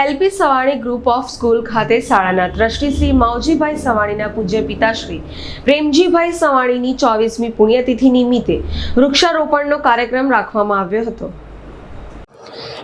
LP Savani group of school ખાતે શાળાના trustee Shri Mavjibhai સવાણીના પૂજ્ય પિતાશ્રી પ્રેમજીભાઈ સવાણીની ચોવીસમી પુણ્યતિથિ નિમિત્તે વૃક્ષારોપણનો કાર્યક્રમ રાખવામાં આવ્યો હતો.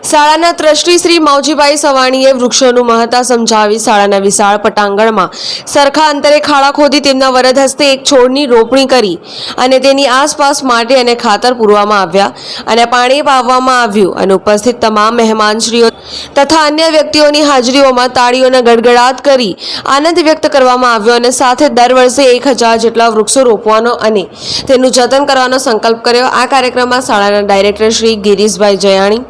શાળાના ટ્રસ્ટી શ્રી માવજીભાઈ સવાણીએ વૃક્ષોનું મહત્તા સમજાવી શાળાના વિશાળ પટાંગણમાં સરખા અંતરે ખાડા ખોદી તેમના વરદ હસ્તે એક છોડની રોપણી કરી અને તેની આસપાસ માટી અને ખાતર પૂરવામાં આવ્યા અને પાણી પાવવામાં આવ્યું. અને ઉપસ્થિત તમામ મહેમાનશ્રીઓ તથા અન્ય વ્યક્તિઓની હાજરીઓમાં તાળીઓના ગડગડાટ કરી આનંદ વ્યક્ત કરવામાં આવ્યો અને સાથે દર વર્ષે એક હજાર જેટલા વૃક્ષો રોપવાનો અને તેનું જતન કરવાનો સંકલ્પ કર્યો. આ કાર્યક્રમમાં શાળાના ડાયરેક્ટર શ્રી ગિરીશભાઈ જયાણી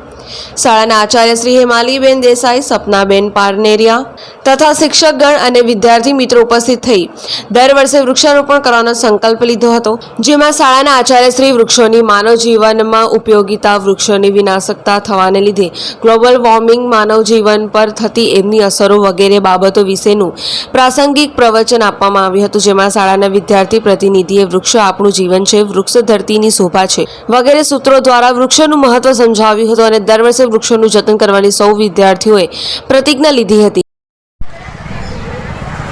શાળાના આચાર્ય શ્રી હેમાલીબેન દેસાઈ, સપનાબેન પારનેરિયા તથા શિક્ષકગણ અને વિદ્યાર્થી મિત્રો ઉપસ્થિત થઈ. દર વર્ષે વૃક્ષારોપણ કરવાનો સંકલ્પ લીધો હતો, જેમાં શાળાના આચાર્ય શ્રી વૃક્ષોની માનવ જીવનમાં ઉપયોગિતા વૃક્ષોની વિનાશકતા થવાને લીધે ગ્લોબલ વોર્મિંગ માનવ જીવન પર થતી એમની અસરો વગેરે બાબતો વિશેનું પ્રાસંગિક પ્રવચન આપવામાં આવ્યું હતું, જેમાં શાળાના વિદ્યાર્થી પ્રતિનિધિએ વૃક્ષો આપણું જીવન છે, વૃક્ષ ધરતીની શોભા છે વગેરે સૂત્રો દ્વારા વૃક્ષોનું મહત્વ સમજાવ્યું હતું અને દર વર્ષે વૃક્ષોનું જતન કરવાની સૌ વિદ્યાર્થીઓએ પ્રતિજ્ઞા લીધી હતી.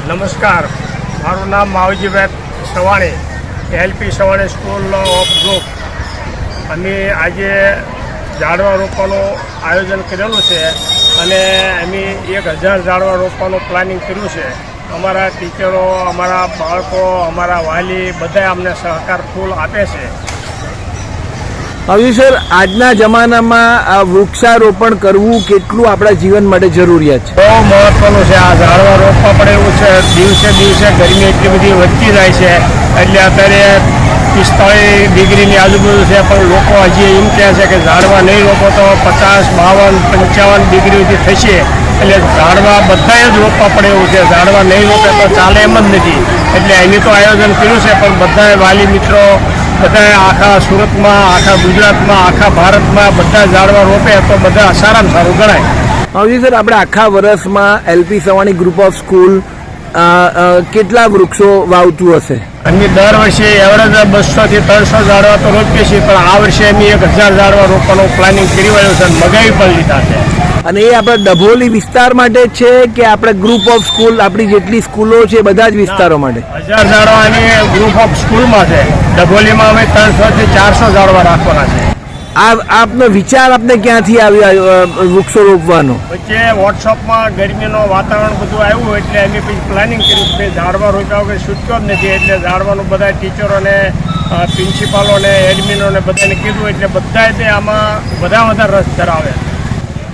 નમસ્કાર. મારું નામ Mavjibhai Savani LP Savani school of group. અમે આજે ઝાડવા રોપવાનું આયોજન કરેલું છે અને અમે એક હજાર ઝાડવા રોપવાનું પ્લાનિંગ કર્યું છે. અમારા ટીચરો, અમારા બાળકો, અમારા વાલી બધા અમને સહકાર ફૂલ આપે છે. હવે સર, આજના જમાનામાં આ વૃક્ષારોપણ કરવું કેટલું આપણા જીવન માટે જરૂરિયાત છે? બહુ મહત્વનું છે. આ ઝાડવા રોપવા પડે એવું છે. દિવસે દિવસે ગરમી એટલી બધી વધતી જાય છે. એટલે અત્યારે પિસ્તાળીસ ડિગ્રીની આજુબાજુ છે, પણ લોકો હજી એમ કહે છે કે ઝાડવા નહીં રોપો તો પચાસ, બાવન, પંચાવન ડિગ્રી સુધી થશે. એટલે ઝાડવા બધાએ જ રોપવા પડે એવું છે. ઝાડવા નહીં રોપે તો ચાલે એમ જ નથી. એટલે એની તો આયોજન કર્યું છે, પણ બધાએ વાલી મિત્રો બધાએ આખા સુરતમાં આખા ગુજરાતમાં આખા ભારતમાં બધા ઝાડવા રોપે તો બધા સારામાં સારું ગણાય. હવે સર આપણે આખા વર્ષમાં LP Savani group of school કેટલા વૃક્ષો વાવતું હશે? અમે દર વર્ષે એવરેજ બસો થી ત્રણસો ઝાડવા તો રોપીએ છીએ પણ આ વર્ષે અમે એક હજાર ઝાડવા રોપવાનું પ્લાનિંગ કરી રહ્યો છે મગાવી પણ લીધા છે. અને એ આપણે ડભોલી વિસ્તાર માટે છે કે આપણે ગ્રુપ ઓફ સ્કૂલ આપણી જેટલી સ્કૂલો છે બધા જ વિસ્તારો માટે. હજાર ઝાડવાની ગ્રુપ ઓફ સ્કૂલમાં છે. ડભોલીમાં અમે ત્રણસો થી ચારસો ઝાડવા રાખવાના છે. આ આપનો વિચાર આપને ક્યાંથી આવ્યો વૃક્ષો રોપવાનો? વચ્ચે વોટ્સઅપમાં ગરમીનું વાતાવરણ બધું આવ્યું એટલે એની પછી પ્લાનિંગ કર્યું કે ઝાડવા રોપ્યા વગર છૂટક્યો જ નથી. એટલે ઝાડવાનું બધા ટીચરોને પ્રિન્સિપાલોને એડમિનોને બધાને કીધું એટલે બધાએ તે આમાં બધા વધારે રસ ધરાવે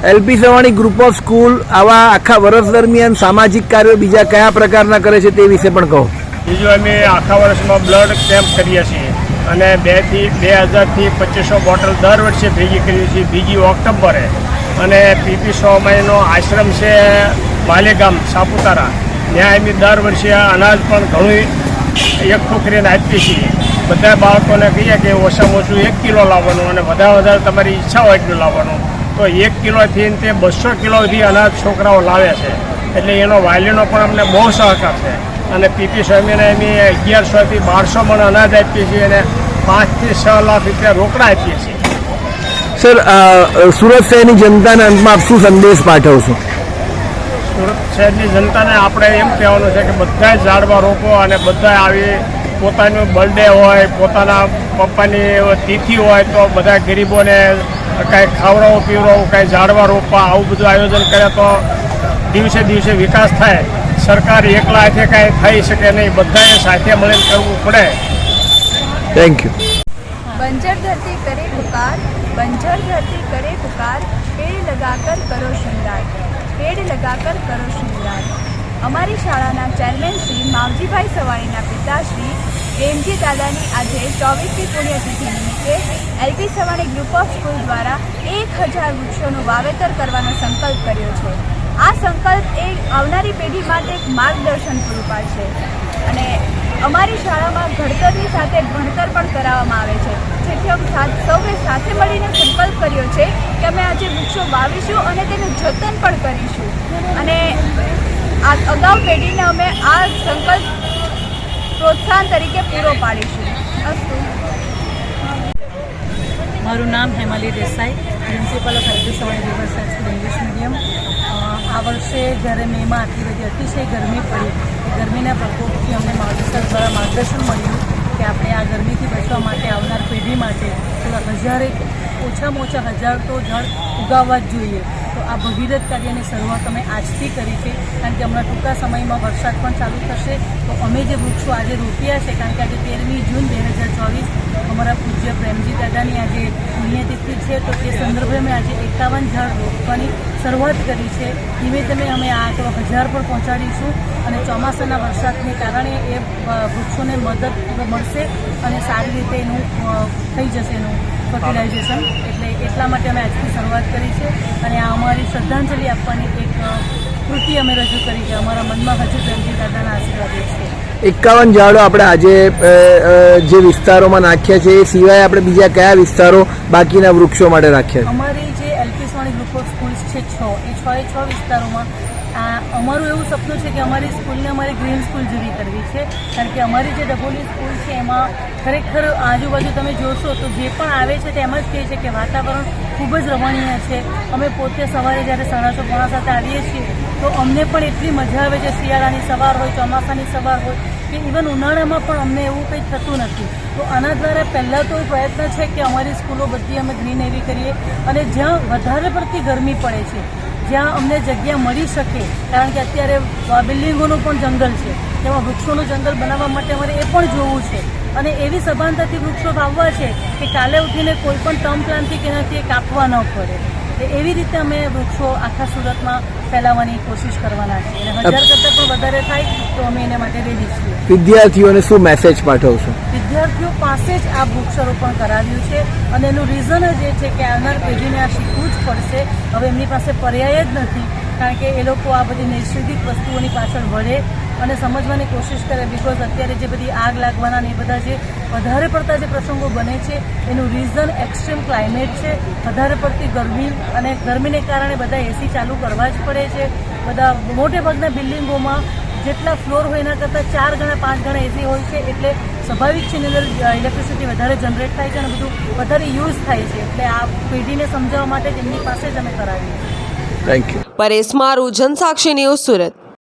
LP Savani group of school આવા આખા વર્ષ દરમિયાન સામાજિક કાર્યો બીજા કયા પ્રકારના કરે છે તે વિશે પણ કહો. બીજું અમે આખા વર્ષમાં બ્લડ કેમ્પ કરીએ છીએ અને બેથી બે હજારથી પચીસો બોટલ દર વર્ષે ભેગી કરીએ છીએ બીજી ઓક્ટોબરે. અને પીપી સ્વામીનો આશ્રમ છે માલેગામ સાપુતારા. ત્યાં અમે દર વર્ષે અનાજ પણ ઘણું એકઠું કરીને આપીએ છીએ. બધા બાળકોને કહીએ કે ઓછામાં ઓછું એક કિલો લાવવાનું અને વધારે વધારે તમારી ઈચ્છા હોય એટલું લાવવાનું. તો એક કિલોથી તે બસો કિલોથી અનાજ છોકરાઓ લાવે છે. એટલે એનો વાલીનો પણ અમને બહુ સહકાર છે. અને પીપી સ્વામીને અમે અગિયારસોથી બારસો મણ અનાજ આપીએ છીએ અને પાંચથી છ લાખ રૂપિયા રોકડા આપીએ છીએ. સર સુરત શહેરની જનતાને અંતમાં આપ શું સંદેશ પાઠવશો? સુરત શહેરની જનતાને આપણે એમ કહેવાનું છે કે બધા ઝાડવા રોકો અને બધા આવી પોતાનું બર્થડે હોય પોતાના પપ્પાની તિથિ હોય તો બધા ગરીબોને કાંઈ ખાવડાવો પીવડાવો કાંઈ ઝાડવા રોપવા આવું બધું આયોજન કરે તો દિવસે દિવસે વિકાસ થાય. સરકાર એકલા હાથે કાંઈ થઈ શકે નહીં. બધાએ સાથે મળીને કરવું પડે. થેન્ક યુ બંજર ધરતી કરે પુકાર બંજર ધરતી કરે પુકાર પેડ લગાકર કરો શૃંગાર પેડ લગાકર કરો શૃંગાર અમારી શાળાના ચેરમેન શ્રી માવજીભાઈ સવાણીના પિતાશ્રી પ્રેમજી દાદાની આજે ચોવીસમી પુણ્યતિથિ નિમિત્તે LP Savani group of school દ્વારા એક હજાર વૃક્ષોનું વાવેતર કરવાનો સંકલ્પ કર્યો છે. આ સંકલ્પ એ આવનારી પેઢી માટે એક માર્ગદર્શન પૂરું પાડશે. અને અમારી શાળામાં ઘડતરની સાથે ભણતર પણ કરાવવામાં આવે છે. જેથી અમે સૌએ સાથે મળીને સંકલ્પ કર્યો છે કે અમે આજે વૃક્ષો વાવીશું અને તેનું જતન પણ કરીશું. અને આ અગાઉ પેઢીને અમે આ સંકલ્પ પ્રોત્સાહન તરીકે પૂરો પાડીશું. મારું નામ Hemali Desai, principal of health Savai river school English medium. આ વર્ષે જ્યારે મેમાં આટલી બધી અતિશય ગરમી પડી ગરમીના પ્રકોપથી અમને માર્ગદર્શન દ્વારા માર્ગદર્શન મળ્યું કે આપણે આ ગરમીથી બચવા માટે આવનાર પેઢી માટે હજારે ઓછામાં ઓછા હજાર તો ઝાડ ઉગાવવા જ જોઈએ. તો આ ભગીરથ કાર્યની શરૂઆત અમે આજથી કરી છે. કારણ કે હમણાં ટૂંકા સમયમાં વરસાદ પણ ચાલુ થશે. તો અમે જે વૃક્ષો આજે રોપ્યા છે, કારણ કે આજે તેરમી જૂન બે હજાર ચોવીસ, અમારા પૂજ્ય પ્રેમજી દાદાની આજે પુણ્યતિથિ છે. તો તે સંદર્ભે અમે આજે એકાવન ઝાડ રોપવાની શરૂઆત કરી છે. ધીમે ધીમે અમે આ આંકડો હજાર પર પહોંચાડીશું અને ચોમાસાના વરસાદને કારણે એ વૃક્ષોને મદદ મળશે અને સારી રીતે એનું થઈ જશે એનું ફર્ટિલાઇઝેશન એટલે એટલા માટે અમે આજથી શરૂઆત કરી છે અને આ અમારી શ્રદ્ધાંજલિ આપવાની એક કૃતિ અમે રજૂ કરી છે અમારા મનમાં હજુ જયંતિ દાદાના આશીર્વાદ છે. એકાવન ઝાડો આપણે આજે જે વિસ્તારોમાં નાખ્યા છે એ સિવાય આપણે બીજા કયા વિસ્તારો બાકીના વૃક્ષો માટે રાખ્યા છે? અમારી જે LP Soni group of schools છે છ એ છ વિસ્તારોમાં. આ અમારું એવું સપનું છે કે અમારી સ્કૂલને અમારી ગ્રીન સ્કૂલ જેવી કરવી છે. કારણ કે અમારી જે ડભોલી સ્કૂલ છે એમાં ખરેખર આજુબાજુ તમે જોશો તો જે પણ આવે છે તેમ જ કહે છે કે વાતાવરણ ખૂબ જ રમણીય છે. અમે પોતે સવારે જ્યારે સાડા છ સાથે આવીએ છીએ, તો અમને પણ એટલી મજા આવે છે. શિયાળાની સવાર હોય, ચોમાસાની સવાર હોય, કે ઇવન ઉનાળામાં પણ અમને એવું કંઈ થતું નથી. તો આના દ્વારા પહેલાં તો પ્રયત્ન છે કે અમારી સ્કૂલો બધી અમે ગ્રીન એવી કરીએ અને જ્યાં વધારે પડતી ગરમી પડે છે જ્યાં અમને જગ્યા મળી શકે, કારણ કે અત્યારે બિલ્ડિંગોનું પણ જંગલ છે, તેમાં વૃક્ષોનું જંગલ બનાવવા માટે અમારે એ પણ જોવું છે. અને એવી સભાનતાથી વૃક્ષો વાવવા છે કે કાલે ઉઠીને કોઈ પણ ટર્મ પ્લાનથી કે એનાથી કાપવા ન પડે. એવી રીતે અમે વૃક્ષો આખા સુરતમાં ફેલાવવાની કોશિશ કરવાના છીએ. અને હજાર કરતાં પણ વધારે થાય તો અમે એના માટે રેડી છીએ. વિદ્યાર્થીઓને શું મેસેજ પાઠવશો વિદ્યાર્થીઓ પાસે જ આ વૃક્ષારોપણ કરાવ્યું છે અને એનું રીઝન જ એ છે કે આવનાર પેઢીને આ શીખવું જ પડશે. હવે એમની પાસે પર્યાય જ નથી, કારણ કે એ લોકો આ બધી નૈસર્ગિક વસ્તુઓની પાછળ વળે અને સમજવાની કોશિશ કરે બિકોઝ અત્યારે જે બધી આગ લાગવાના ને એ બધા જે વધારે પડતા જે પ્રસંગો બને છે, એનું રીઝન એક્સ્ટ્રીમ ક્લાઇમેટ છે. વધારે પડતી ગરમી અને ગરમીને કારણે બધા એસી ચાલુ કરવા જ પડે છે. બધા મોટે ભાગના બિલ્ડિંગોમાં જેટલા ફ્લોર હોય એના કરતાં ચાર ગણા પાંચ ગણા એસી હોય છે એટલે સ્વાભાવિક છે એની અંદર ઇલેક્ટ્રિસિટી વધારે જનરેટ થાય છે અને બધું વધારે યુઝ થાય છે. એટલે આ પેઢીને સમજાવવા માટે એમની પાસે જ અમે કરાવીએ થેન્ક યુ પરેશ મારું જનસાક્ષી ન્યૂઝ સુરત.